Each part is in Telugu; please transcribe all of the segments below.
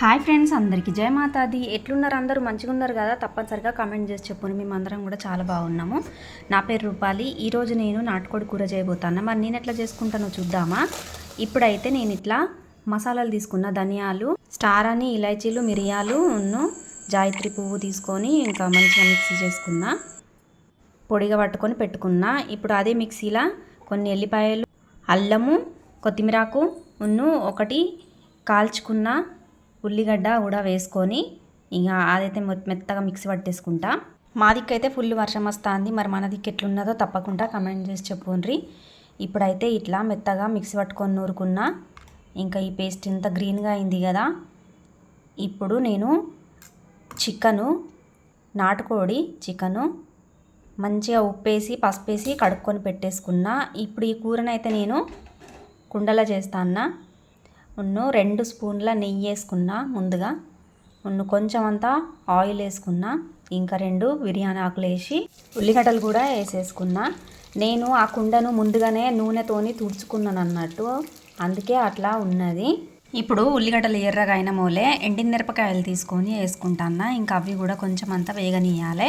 హాయ్ ఫ్రెండ్స్ అందరికీ జయ మాతాది. ఎట్లున్నారు అందరూ? మంచిగా ఉన్నారు కదా? తప్పనిసరిగా కామెంట్ చేసి చెప్పుని. మేము అందరం కూడా చాలా బాగున్నాము. నా పేరు రూపాలి. ఈరోజు నేను నాటుకోడి కూర చేయబోతాను? మరి నేను ఎట్లా చేసుకుంటానో చూద్దామా? ఇప్పుడైతే నేను ఇట్లా మసాలాలు తీసుకున్న ధనియాలు స్టార్ అని ఇలైచీలు మిరియాలు ఉన్ను జాయిత్రి పువ్వు తీసుకొని ఇంకా మంచిగా మిక్సీ చేసుకున్నా. పొడిగా పట్టుకొని పెట్టుకున్నా. ఇప్పుడు అదే మిక్సీలో కొన్ని ఎల్లిపాయలు అల్లము కొత్తిమీరాకు ఉన్ను ఒకటి కాల్చుకున్న. ఉల్లిగడ్డ కూడా వేసుకొని ఇక అదైతే మెత్తగా మిక్సీ పట్టేసుకుంటా. మా దిక్కైతే ఫుల్ వర్షం వస్తుంది. మరి మన దిక్కు ఎట్లున్నదో తప్పకుండా కమెంట్ చేసి చెప్పుండ్రి. ఇప్పుడైతే ఇట్లా మెత్తగా మిక్సీ పట్టుకొని నూరుకున్నా ఇంకా ఈ పేస్ట్ ఇంత గ్రీన్గా అయింది కదా. ఇప్పుడు నేను చికెను నాటుకోడి చికెను మంచిగా ఉప్పేసి పసుపేసి కడుక్కొని పెట్టేసుకున్నా. ఇప్పుడు ఈ కూరనైతే నేను కుండలో చేస్తాను ఉన్ను రెండు స్పూన్ల నెయ్యి వేసుకున్నా ముందుగా. ఉన్ను కొంచెం అంతా ఆయిల్ వేసుకున్నా ఇంకా రెండు బిర్యానీ ఆకులు వేసి ఉల్లిగడ్డలు కూడా వేసేసుకున్నా. నేను ఆ కుండను ముందుగానే నూనెతోని తుడుచుకున్నాను అన్నట్టు అందుకే అట్లా ఉన్నది. ఇప్పుడు ఉల్లిగడ్డలు ఎర్రగా అయిన మూలే ఎండిన మిరపకాయలు తీసుకొని వేసుకుంటాను ఇంకా అవి కూడా కొంచెం అంతా వేగనీయాలి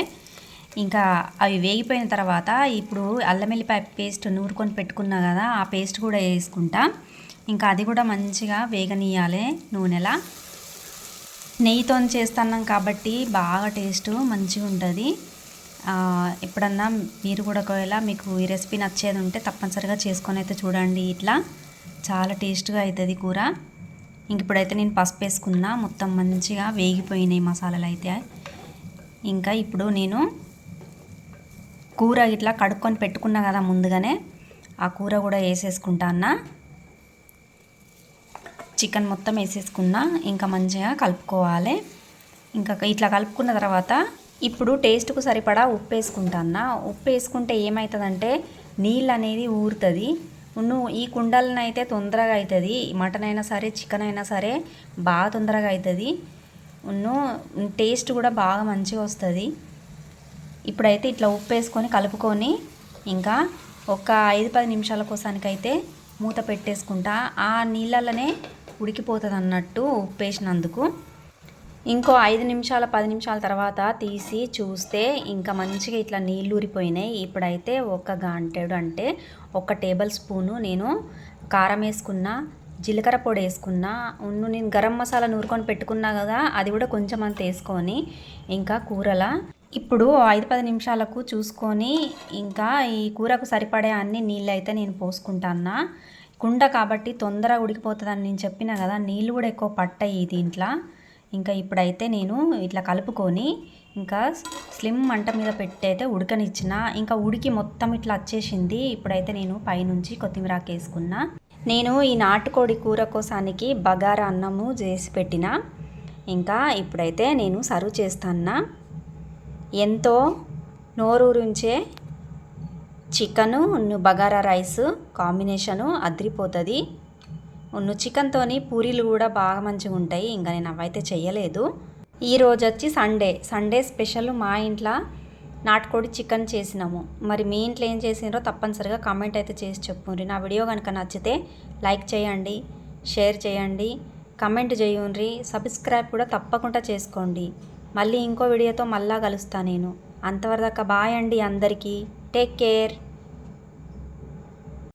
ఇంకా అవి వేగిపోయిన తర్వాత ఇప్పుడు అల్లం వెల్లిపాయ పేస్ట్ నూరుకొని పెట్టుకున్నా కదా ఆ పేస్ట్ కూడా వేసుకుంటా. ఇంకా అది కూడా మంచిగా వేగనీయాలి నూనెలా. నెయ్యితో చేస్తున్నాం కాబట్టి బాగా టేస్ట్ మంచిగా ఉంటుంది. ఎప్పుడన్నా మీరు కూడా ఒకవేళ మీకు ఈ రెసిపీ నచ్చేది ఉంటే తప్పనిసరిగా చేసుకొని అయితే చూడండి ఇట్లా. చాలా టేస్ట్గా అవుతుంది కూర. ఇంక ఇప్పుడైతే నేను పసుపు వేసుకున్నా మొత్తం మంచిగా వేగిపోయినాయి మసాలాలు అయితే. ఇంకా ఇప్పుడు నేను కూర ఇట్లా కడుక్కొని పెట్టుకున్నా కదా ముందుగానే ఆ కూర కూడా వేసేసుకుంటా అన్నా. చికెన్ మొత్తం వేసేసుకున్నా ఇంకా మంచిగా కలుపుకోవాలి. ఇంకా ఇట్లా కలుపుకున్న తర్వాత ఇప్పుడు టేస్ట్కు సరిపడా ఉప్పు వేసుకుంటాను ఉప్పు వేసుకుంటే ఏమవుతుందంటే నీళ్ళు అనేది ఊరుతుంది. నువ్వు ఈ కుండలను అయితే తొందరగా అవుతుంది మటన్ అయినా సరే చికెన్ అయినా సరే బాగా తొందరగా అవుతుంది నువ్వు టేస్ట్ కూడా బాగా మంచిగా వస్తుంది. ఇప్పుడైతే ఇట్లా ఉప్పు వేసుకొని కలుపుకొని ఇంకా ఒక ఐదు పది నిమిషాల కోసానికైతే మూత పెట్టేసుకుంటా. ఆ నీళ్ళలోనే ఉడికిపోతుంది అన్నట్టు ఉప్పు వేసినందుకు ఇంకో ఐదు నిమిషాల పది నిమిషాల తర్వాత తీసి చూస్తే ఇంకా మంచిగా ఇట్లా నీళ్ళు ఊరిపోయినాయి. ఇప్పుడైతే ఒక గంటెడు అంటే ఒక టేబుల్ స్పూను నేను కారం వేసుకున్న జీలకర్ర పొడి వేసుకున్న ఉన్ను నేను గరం మసాలా నూరుకొని పెట్టుకున్నా కదా అది కూడా కొంచెం అంత వేసుకొని ఇంకా కూరల. ఇప్పుడు ఐదు పది నిమిషాలకు చూసుకొని ఇంకా ఈ కూరకు సరిపడే అన్ని నీళ్ళు అయితే నేను పోసుకుంటాన్నా. కుండ కాబట్టి తొందరగా ఉడికిపోతుందని నేను చెప్పిన కదా నీళ్ళు కూడా ఎక్కువ పట్టాయి దీంట్లో. ఇంకా ఇప్పుడైతే నేను ఇట్లా కలుపుకొని ఇంకా స్లిమ్ మంట మీద పెట్టయితే ఉడకనిచ్చిన. ఇంకా ఉడికి మొత్తం ఇట్లా వచ్చేసింది. ఇప్పుడైతే నేను పైనుంచి కొత్తిమీరాకు వేసుకున్నా నేను ఈ నాటుకోడి కూర కోసానికి బగారా అన్నము చేసి పెట్టిన. ఇంకా ఇప్పుడైతే నేను సర్వ్ చేస్తాన్నా. ఎంతో నోరూరుంచే చికెను బగారా రైస్ కాంబినేషను అదిరిపోతుంది. ఉన్న చికెన్తోని పూరీలు కూడా బాగా మంచిగా ఉంటాయి. ఇంకా నేను అవైతే చేయలేదు ఈరోజు వచ్చి సండే. సండే స్పెషల్ మా ఇంట్లో నాటుకోడి చికెన్ చేసినాము. మరి మీ ఇంట్లో ఏం చేసినారో తప్పనిసరిగా కామెంట్ అయితే చేసి చెప్పుండ్రి. నా వీడియో కనుక నచ్చితే లైక్ చేయండి షేర్ చేయండి కమెంట్ చేయండి సబ్స్క్రైబ్ కూడా తప్పకుండా చేసుకోండి. మళ్ళీ ఇంకో వీడియోతో మళ్ళా కలుస్తా నేను. అంతవరదాకా బాయ్ అండి అందరికీ. Take care